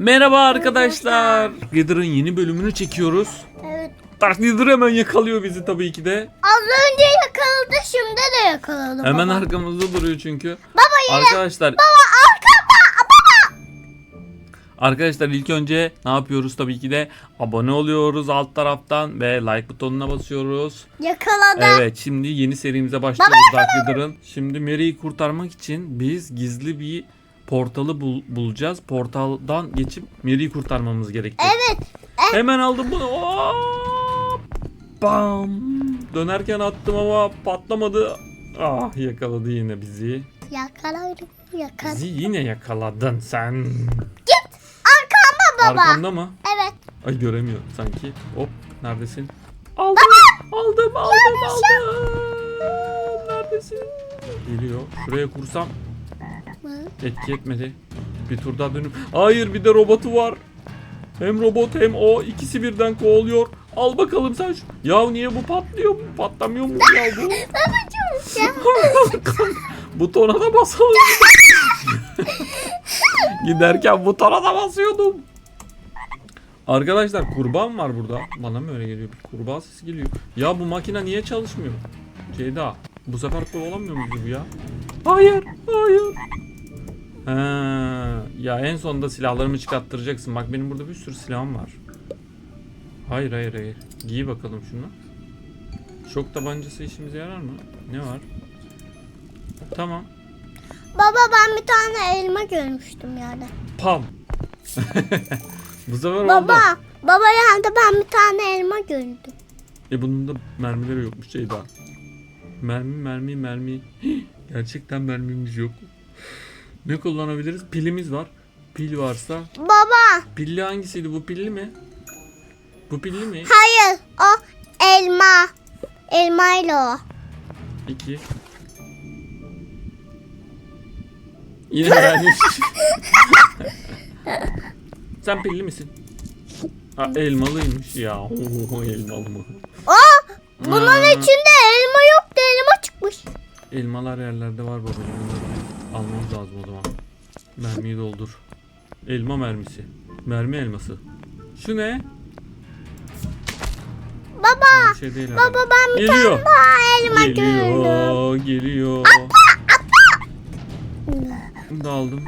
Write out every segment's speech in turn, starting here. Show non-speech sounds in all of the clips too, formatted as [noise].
Merhaba arkadaşlar. Glider'ın yeni bölümünü çekiyoruz. Evet. Dark Glider hemen yakalıyor bizi tabii ki de. Az önce yakaladı şimdi de yakaladı Hemen baba. arkamızda duruyor çünkü. Baba yine. Arkadaşlar Baba arkada. Baba. Arkadaşlar ilk önce ne yapıyoruz tabii ki de abone oluyoruz alt taraftan ve like butonuna basıyoruz. Yakaladı. Evet şimdi yeni serimize başlıyoruz Dark Glider'ın. Şimdi Mary'i kurtarmak için biz gizli bir portalı bul- bulacağız. Portaldan geçip Mary'i kurtarmamız gerekecek. Evet. Hemen aldım bunu. Hop! Bam! Dönerken attım ama patlamadı. Ah yakaladı yine bizi. Yakaladı. Yakaladı. Bizi yine yakaladın sen. Arkanda baba. Arkamda mı? Evet. Ay göremiyor sanki. Hop neredesin? Aldım. Aldım aldım aldım. Neredesin? Geliyor. Şuraya kursam etki etmedi. Bir tur daha dönüp. Hayır bir de robotu var. Hem robot hem o ikisi birden kovalıyor. Al bakalım sen şu. Ya niye bu patlıyor mu? Patlamıyor mu ya bu? [laughs] Babacığım. [laughs] Butona da basalım. [laughs] Giderken butona da basıyordum. Arkadaşlar kurban var burada. Bana mı öyle geliyor? Bir kurbağa sesi geliyor. Ya bu makine niye çalışmıyor? Ceyda bu sefer kovalamıyor mu bizi bu ya? Hayır, hayır. Ha, ya en sonunda silahlarımı çıkarttıracaksın. Bak benim burada bir sürü silahım var. Hayır hayır hayır. Giy bakalım şunu. Şok tabancası işimize yarar mı? Ne var? Tamam. Baba ben bir tane elma görmüştüm yerde. Pam. [laughs] Bu sefer oldu. Baba. Baba yerde ben bir tane elma gördüm. E bunun da mermileri yokmuş Ceyda. Mermi mermi mermi. Hih, [gasps] Gerçekten mermimiz yok. Ne kullanabiliriz? Pilimiz var. Pil varsa. Baba. Pilli hangisiydi? Bu pilli mi? Bu pilli mi? Hayır. O elma. Elmayla o. İki. Yine vermiş. [laughs] Sen pilli misin? Ha, elmalıymış ya. Oo, elmalı mı? O bunun Ha. içinde elma yoktu elma çıkmış. Elmalar yerlerde var babacığım. Almamız lazım o zaman. Mermiyi doldur. Elma mermisi. Mermi elması. Şu ne? Baba. Şey değil herhalde. Baba ben bir Geliyor. tane daha elma gördüm. Geliyor. Geliyor. Bunu da aldım.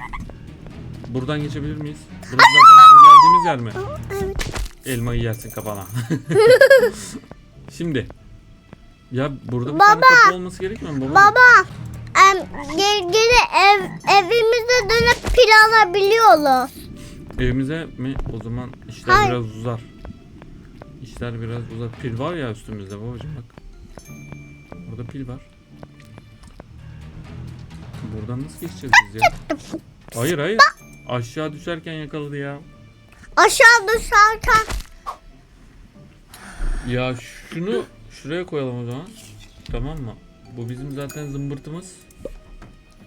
Buradan geçebilir miyiz? Burası zaten bizim geldiğimiz yer mi? Evet. Elmayı yersin kafana. [laughs] Şimdi. Ya burada bir Baba. tane kapı olması gerekmiyor mu baba? Baba. Geri, geri ev, evimize dönüp pil alabiliyoruz. Evimize mi? O zaman işler Hayır. biraz uzar. İşler biraz uzar. Pil var ya üstümüzde babacığım bak. Burada pil var. Buradan nasıl geçeceğiz biz ya? Hayır hayır. Aşağı düşerken yakaladı ya. Aşağı düşerken Ya şunu şuraya koyalım o zaman. Tamam mı? Bu bizim zaten zımbırtımız.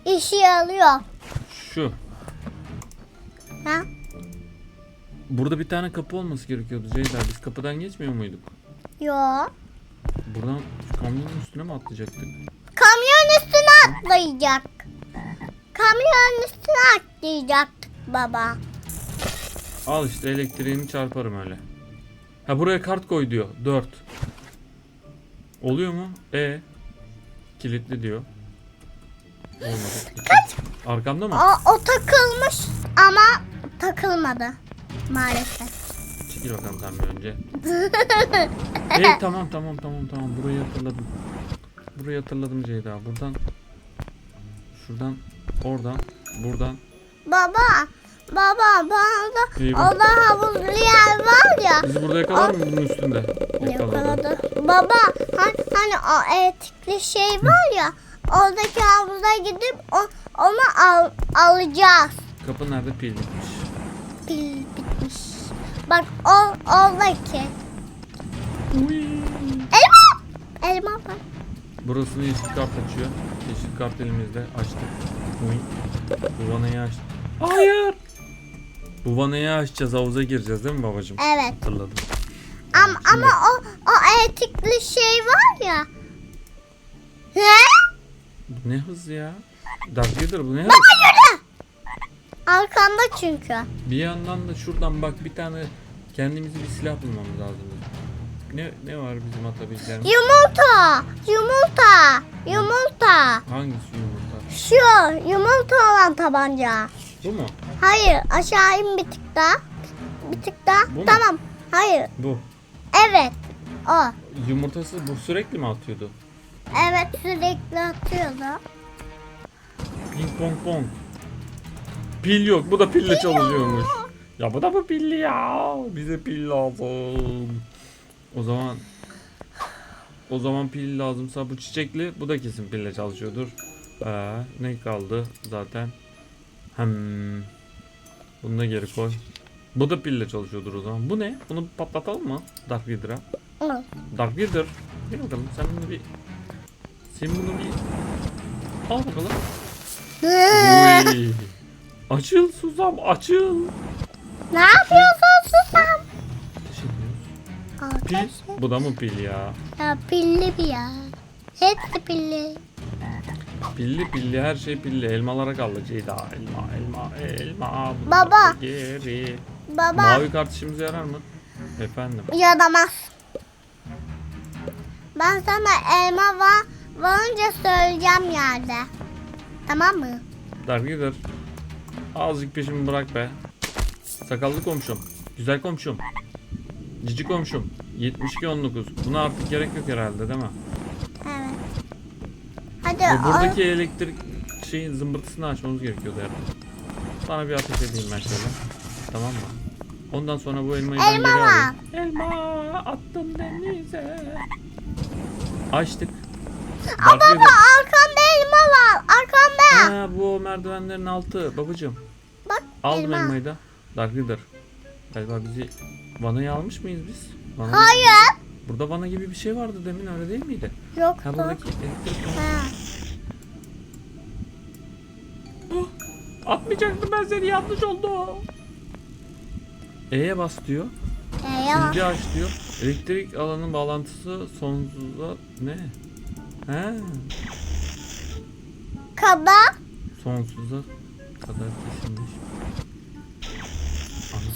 İşi alıyor. Şu. Ha? Burada bir tane kapı olması gerekiyordu Ceyda. Biz kapıdan geçmiyor muyduk? Yo. Buradan kamyonun üstüne mi atlayacaktık? Kamyon üstüne atlayacak. Kamyon üstüne atlayacaktık baba. Al işte elektriğini çarparım öyle. Ha buraya kart koy diyor. 4. Oluyor mu? E kilitli diyor. Olmadı. Kaç? Arkamda mı? O, o takılmış ama takılmadı maalesef. Çekil bakalım sen bir önce. [laughs] hey tamam tamam tamam tamam burayı hatırladım. Burayı hatırladım Ceyda. Buradan şuradan oradan buradan Baba, baba bana İyi da bak. o da havuzlu yer var ya. bizi burada yakalar mı bunun üstünde? Yakaladı. Baba hani, hani o etikli şey var ya. Oradaki havuza gidip o, onu al, alacağız. Kapı nerede pil bitmiş. Pil bitmiş. Bak o oradaki. Elma. Elma var. Burasını yeşil kart açıyor. Yeşil kart elimizde açtık. Uy. Bu vanayı açtık. Hayır. Bu vanayı açacağız havuza gireceğiz değil mi babacığım? Evet. Hatırladım. Ama, Şimdi- ama o, o etikli şey var ya. He? Ne hız ya? Dark Vader bu ne hız? Arkanda çünkü. Bir yandan da şuradan bak bir tane kendimize bir silah bulmamız lazım. Ne ne var bizim atabileceğimiz? Yumurta. Yumurta. Yumurta. Hangisi yumurta? Şu yumurta olan tabanca. Bu mu? Hayır aşağı in bir tık daha. Bir tık daha. Bu mu? tamam. Hayır. Bu. Evet. O. Yumurtası bu sürekli mi atıyordu? Evet sürekli atıyordu. Ping pong pong. Pil yok. Bu da pille çalışıyormuş. Ya bu da mı pilli ya? Bize pil lazım. O zaman o zaman pil lazımsa bu çiçekli bu da kesin pille çalışıyordur. Ee, ne kaldı zaten? Hem bunu da geri koy. Bu da pille çalışıyordur o zaman. Bu ne? Bunu patlatalım mı? Dark Vader'a. Hı. Dark Vader. Gel bakalım sen bunu bir sen bunu bir al bakalım. Uy. Açıl susam açıl. ne yapıyorsun susam? Ediyoruz. Pil. Bu da mı pil ya? Ya pilli bir ya. Hepsi pilli. Pilli pilli her şey pilli. Elmalara kaldı Ceyda. Elma elma elma. Baba. Geri. Baba Mavi kart işimize yarar mı? Efendim. yaramaz. Ben sana elma var, varınca söyleyeceğim yerde. Tamam mı? Dark Vader. Azıcık peşimi bırak be. Sakallı komşum. Güzel komşum. Cici komşum. 72-19. Buna artık gerek yok herhalde değil mi? Evet. Hadi o- buradaki elektrik şeyin zımbırtısını açmamız gerekiyordu herhalde. Sana bir ateş edeyim ben şöyle. Tamam mı? Ondan sonra bu elmayı ben Elma geri var. alayım. Elma attım denize. Açtık. Aa, baba Vader. arkanda elma var. Arkanda. Ha, bu merdivenlerin altı babacığım. Bak Aldım elma. elmayı da. Dark Vader. Galiba bizi vanayı almış mıyız biz? Vana Hayır. Burada vana gibi bir şey vardı demin öyle değil miydi? Yoktu. Ha buradaki elektrik Ha. Atmayacaktım ben seni yanlış oldu. E'ye bas diyor. Ya. Silgi aç diyor. Elektrik alanın bağlantısı sonsuza ne? He. Kaba Sonsuza kadar. Anladım.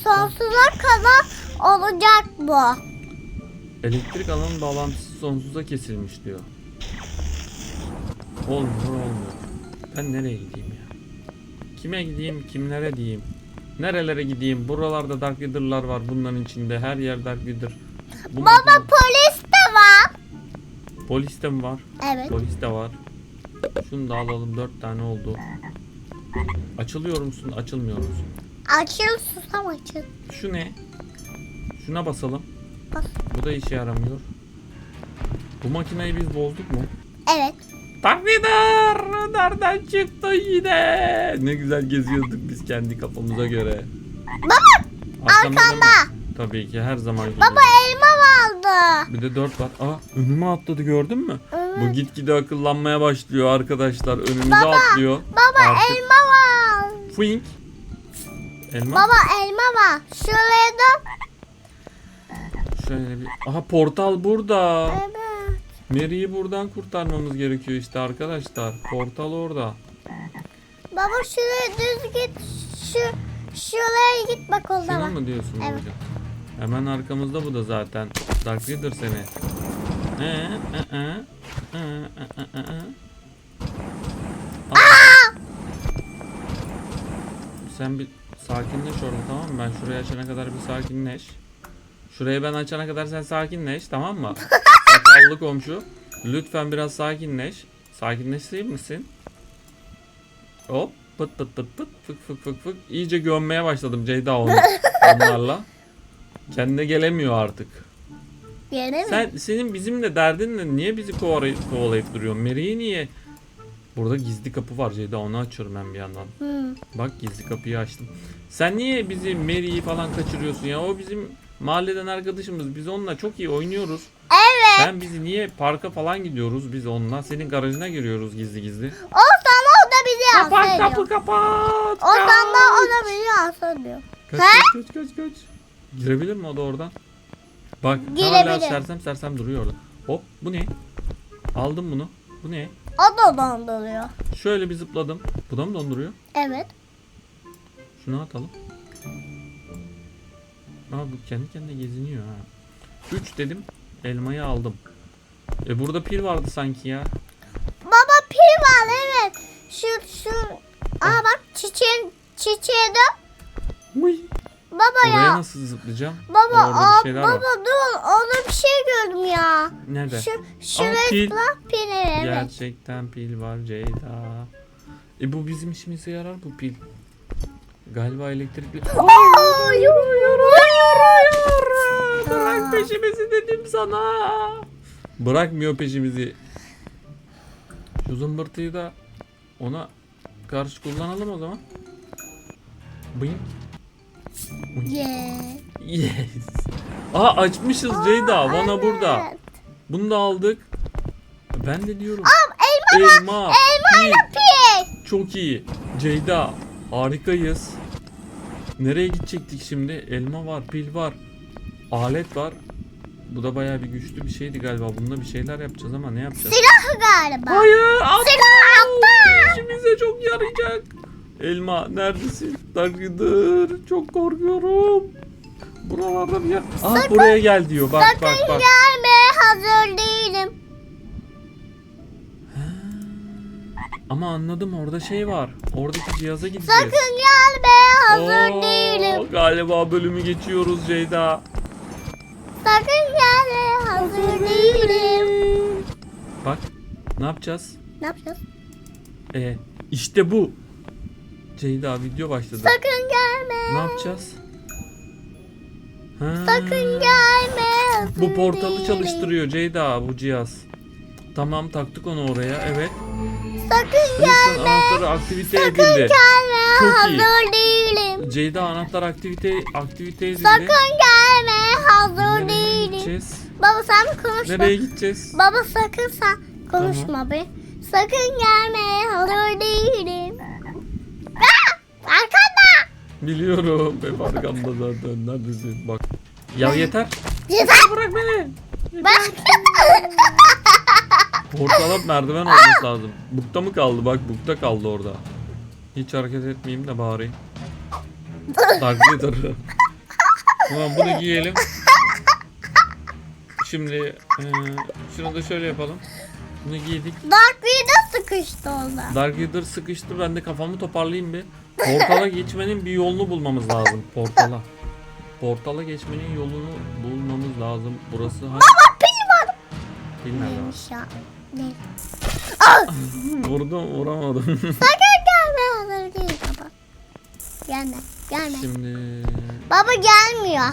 sonsuza kadar olacak bu. Elektrik alanın bağlantısı sonsuza kesilmiş diyor. Olmuyor olmuyor. Ben nereye gideyim ya? Kime gideyim kimlere diyeyim? Nerelere gideyim? Buralarda Dark Vader'lar var bunların içinde. Her yer Dark Vader. Bu Baba polis. Polis de mi var? Evet. Polis de var. Şunu da alalım. Dört tane oldu. Açılıyor musun? Açılmıyor musun? Açıl susam açıl. Şu ne? Şuna basalım. Bas. Bu da işe yaramıyor. Bu makineyi biz bozduk mu? Evet. Dark Vader! Nereden çıktı yine? Ne güzel geziyorduk biz kendi kafamıza göre. Baba Arkamda? Tabii ki her zaman. Baba elma vardı. Bir de dört var. Aa önüme atladı gördün mü? Evet. Bu gitgide akıllanmaya başlıyor arkadaşlar. Önümüze Baba, atlıyor. Baba Artık- elma var. Fuink. Elma. Baba elma var. Şuraya da. Şöyle bir. Aha portal burada. Evet. Mary'i buradan kurtarmamız gerekiyor işte arkadaşlar. Portal orada. Baba şuraya düz git. Şu şuraya git bak o zaman. mu diyorsun Evet. babacığım? Hemen arkamızda bu da zaten. Dark Vader seni. Ee, ee, ee. Al. Sen bir sakinleş orada tamam mı? Ben şurayı açana kadar bir sakinleş. Şurayı ben açana kadar sen sakinleş tamam mı? Sakallı komşu. Lütfen biraz sakinleş. Sakinleşeyim misin? Hop pıt pıt pıt pıt fık fık fık fık. İyice gömmeye başladım Ceyda onu onlarla. Kendine gelemiyor artık. Mi? Sen senin bizimle derdin ne? Niye bizi kovalayıp, kovalayıp duruyorsun? Mary'i niye? Burada gizli kapı var Ceyda onu açıyorum ben bir yandan. Hı. Bak gizli kapıyı açtım. Sen niye bizi Mary'i falan kaçırıyorsun ya? O bizim mahalleden arkadaşımız. Biz onunla çok iyi oynuyoruz. Evet. Sen bizi niye parka falan gidiyoruz biz onunla? Senin garajına giriyoruz gizli gizli. O sana o da bizi Kapat yansıtıyor. kapı kapat. O sana o kaç. da bizi yansıtıyor. Kaç kaç kaç kaç kaç. Girebilir mi o da oradan? Bak hala Girebilir. sersem sersem duruyor orada. Hop bu ne? Aldım bunu. Bu ne? O da donduruyor. Şöyle bir zıpladım. Bu da mı donduruyor? Evet. Şunu atalım. Aa bu kendi kendine geziniyor ha. 3 dedim. Elmayı aldım. E burada pil vardı sanki ya. Baba pil var evet. Şu şu. Aa bak çiçeğin çiçeğe de. Uy. Baba Oraya ya. nasıl zıplayacağım? Baba Orada aa, bir şeyler baba var. dur orada bir şey gördüm ya. Nerede? Şu şuraya pil. bak pil evet. Gerçekten pil var Ceyda. E bu bizim işimize yarar bu pil. Galiba elektrikli. Hayır hayır hayır. Bırak peşimizi dedim sana. Bırakmıyor peşimizi. Şu zımbırtıyı da ona karşı kullanalım o zaman. Bıyım. Yeah. Yes. Aa açmışız Ceyda. Vana burada. Evet. Bunu da aldık. Ben de diyorum. Elma Elma. elma pil. pil. Çok iyi. Ceyda harikayız. Nereye gidecektik şimdi? Elma var, pil var. Alet var. Bu da bayağı bir güçlü bir şeydi galiba. Bununla bir şeyler yapacağız ama ne yapacağız? Silah galiba. Hayır! Atla! Silah atla. İşimize çok yarayacak. Elma neredesin? Dargıdır. Çok korkuyorum. Buralarda bir yer. Aa buraya gel diyor. Bak bak Sakın bak. gelmeye hazır değilim. Ama anladım orada şey var. Oradaki cihaza gideceğiz. Sakın gelmeye hazır Oo, değilim. Galiba bölümü geçiyoruz Ceyda. Sakın gelmeye hazır değilim. Bak ne yapacağız? Ne yapacağız? E işte bu. Ceyda video başladı. Sakın gelme. Ne yapacağız? Ha, Sakın gelme. hazır Bu portalı çalıştırıyor Ceyda bu cihaz. Tamam taktık onu oraya evet. Sakın Lütfen gelme. anahtarı aktivite Sakın edildi. gelme. Çok iyi. hazır değilim. Ceyda anahtar aktivite aktivite edildi. Sakın gelme. Hazır Nereye değilim. gideceğiz? Baba sen konuşma. Nereye gideceğiz? Baba sakın sen konuşma be. Sakın gelme. Hazır değilim. Aa, arkanda. Biliyorum. Hep arkamda zaten. Neredesin? Bak. Ya yeter. Yeter. Bırak beni. Bak. [laughs] Portala merdiven olması lazım. Bukta mı kaldı? Bak bukta kaldı orada. Hiç hareket etmeyeyim de bari. Dark Vader. [laughs] Tamam bunu giyelim. Şimdi eee, şunu da şöyle yapalım. Bunu giydik. Dark Vader sıkıştı orada. Dark Vader sıkıştı. Ben de kafamı toparlayayım bir. Portala geçmenin bir yolunu bulmamız lazım. Portala. Portala geçmenin yolunu bulmamız lazım. Burası hangi? Pil var. Pil nerede var? Neymiş ya? Ne? Vurdum vuramadım. Sakın gelme hazır değil baba. Gelme. Gelme. Şimdi Baba gelmiyor.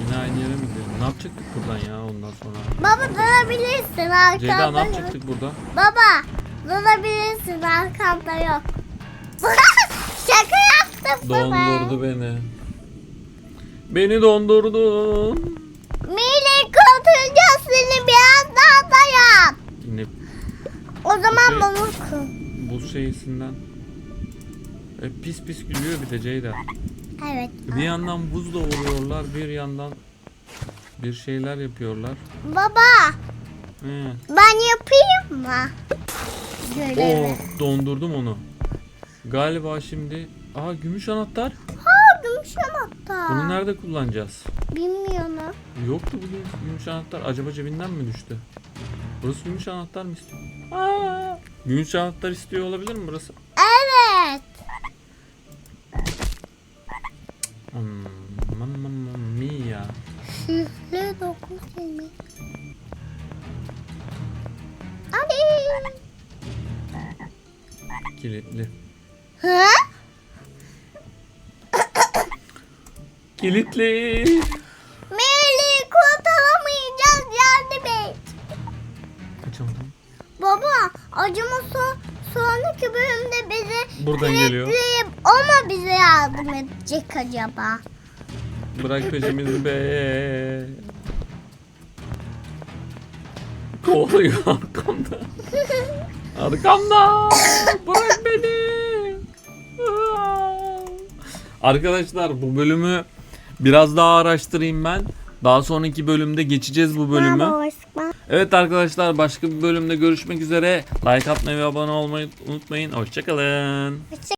yine aynı yere mi gidelim? Ne yapacaktık buradan ya ondan sonra? Baba durabilirsin arkamda Ceyda ne yapacaktık burada? Baba durabilirsin arkamda yok. [laughs] Şaka yaptım. Dondurdu beni. Beni dondurdun. Melih kurtulacağız seni biraz daha dayan. Yine O zaman Şey- bana kur. buz şeysinden. E, pis pis gülüyor bir de Ceyda. Evet. Bir yandan buzla vuruyorlar, bir yandan bir şeyler yapıyorlar. Baba He. ben yapayım mı? şeylerle. Oh dondurdum onu. Galiba şimdi... Aa gümüş anahtar. Ha gümüş anahtar. Bunu nerede kullanacağız? Bilmiyorum. Yoktu bu gümüş anahtar. Acaba cebinden mi düştü? Burası gümüş anahtar mı istiyor? Aa, gümüş anahtar istiyor olabilir mi burası? Evet. Hmm, mamma mia. Şifre 920. Kilitli. Hı? Kilitli. Melih kurtaramayacağız yardım et. Açamadım. Baba acaba son, sonraki bölümde bizi Buradan geliyor. kilitleyip o mu bize yardım edecek acaba? Bırak peşimizi be. Kovalıyor arkamda. [laughs] Arkamda. Bırak beni. Arkadaşlar bu bölümü biraz daha araştırayım ben. Daha sonraki bölümde geçeceğiz bu bölümü. Evet arkadaşlar başka bir bölümde görüşmek üzere. Like atmayı ve abone olmayı unutmayın. Hoşçakalın. Hoşça